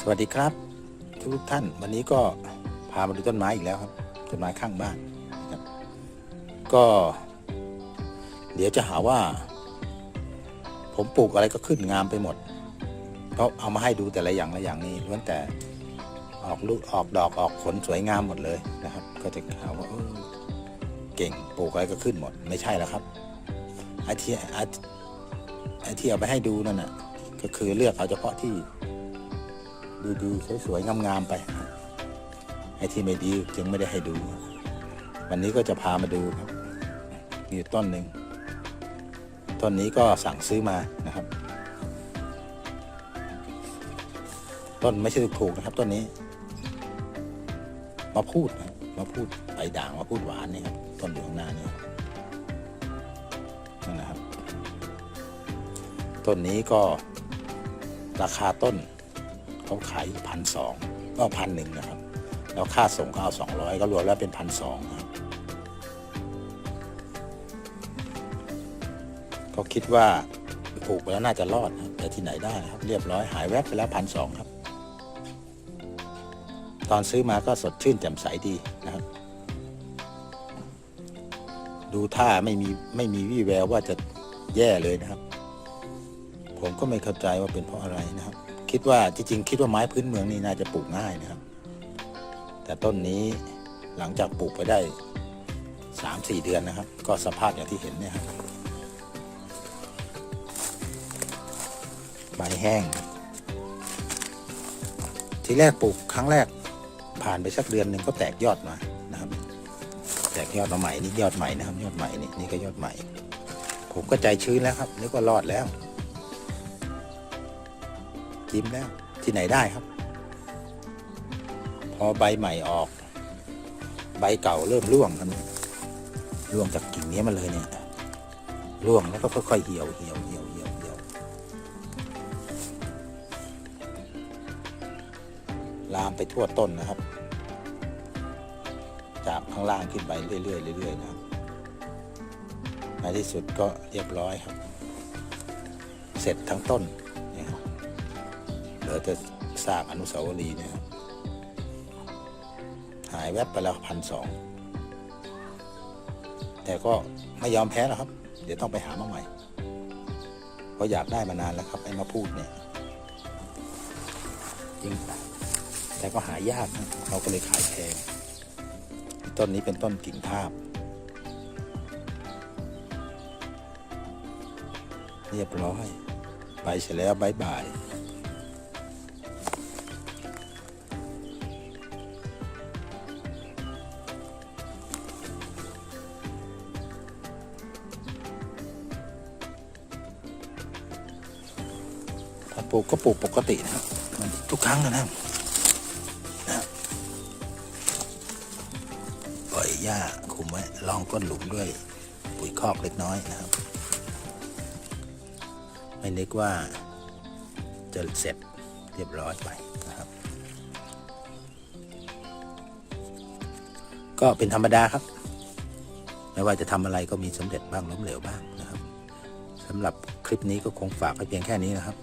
สวัสดีครับทุกท่านวันนี้ก็พามาดูต้นไม้อีกแล้วครับต้นไม้ข้างบ้านนะครับ ก็ เดี๋ยวจะหาว่า ผมปลูกอะไรก็ขึ้นงามไปหมด เพราะเอามาให้ดูแต่ละอย่างละอย่างนี้ล้วนแต่ออกลูกออกดอกออกผลสวยงามหมดเลยนะครับ ก็จะหาว่าเก่งปลูกอะไรก็ขึ้นหมดไม่ใช่แล้วครับไอ้ที่ไอ้ไอ้ที่เอาไปให้ดูนั่นน่ะก็คือเลือกเอาเฉพาะที่ ดีๆสวยๆงามๆไปไอ้ที่ไม่ดีจึงไม่ได้ให้ดู วันนี้ก็จะพามาดูครับมีต้นหนึ่งต้นนี้ก็สั่งซื้อมานะครับ ต้นไม่ใช่ถูกๆนะครับต้นนี้ มาพูดนะมาพูดใบด่างมาพูดหวานนี่ครับต้นอยู่ข้างหน้านี่นั่นนะครับ ต้นนี้ก็ราคาต้น เขาขายพันสองก็พันหนึ่งนะครับ แล้วค่าส่งก็เอาสองร้อยก็รวมแล้วเป็นพันสองครับก็คิดว่าปลูกไปแล้วน่าจะรอดนะแต่ที่ไหนได้นะครับ เรียบร้อยหายแวบไปแล้วพันสองครับ ตอนซื้อมาก็สดชื่นแจ่มใสดีนะครับ ดูท่าไม่มีไม่มีวี่แววว่าจะแย่เลยนะครับ ผมก็ไม่เข้าใจว่าเป็นเพราะอะไรนะครับ คิดว่าจริงๆคิดว่าไม้พื้นเมืองนี่น่าจะปลูกง่ายนะครับ แต่ต้นนี้หลังจากปลูกไปได้สามสี่เดือนนะครับ ก็สภาพอย่างที่เห็นเนี่ยครับใบแห้ง ทีแรกปลูกครั้งแรกผ่านไปสักเดือนหนึ่งก็แตกยอดมานะครับ แตกยอดมาใหม่นี่ยอดใหม่นะครับ ยอดใหม่นี่นี่ก็ยอดใหม่ ผมก็ใจชื้นแล้วครับนึกว่ารอดแล้ว ยิ้มแล้วที่ไหนได้ครับ พอใบใหม่ออก ใบเก่าเริ่มร่วงครับร่วงจากกิ่งนี้มาเลยเนี่ยร่วงแล้วก็ค่อยๆเหี่ยวเหี่ยวเหี่ยวเหี่ยวเหี่ยวลามไปทั่วต้นนะครับ จากข้างล่างขึ้นไปเรื่อยๆเรื่อยๆนะครับในที่สุดก็เรียบร้อยครับ เสร็จทั้งต้น เหลือแต่ซากอนุสาวรีย์เนะครับหายแวบไปแล้วพันสองแต่ก็ไม่ยอมแพ้แล้วครับ เดี๋ยวต้องไปหามาใหม่เพราะอยากได้มานานแล้วครับไอ้มาพูดเนี่ยจริงแต่ก็หายากนะเราก็เลยขายแพงต้นนี้เป็นต้นกิ่งทาบเรียบร้อย ไปเสร็จแล้วบายบาย ปลูกก็ปลูกปกตินะครับทุกครั้งนะครับปล่อยหญ้าคุมไว้รองก้นหลุมด้วยปุ๋ยคอกเล็กน้อยนะครับ ไม่นึกว่าจะเสร็จเรียบร้อยไปนะครับ ก็เป็นธรรมดาครับ ไม่ว่าจะทำอะไรก็มีสำเร็จบ้างล้มเหลวบ้างนะครับสำหรับคลิปนี้ก็คงฝากไว้เพียงแค่นี้นะครับ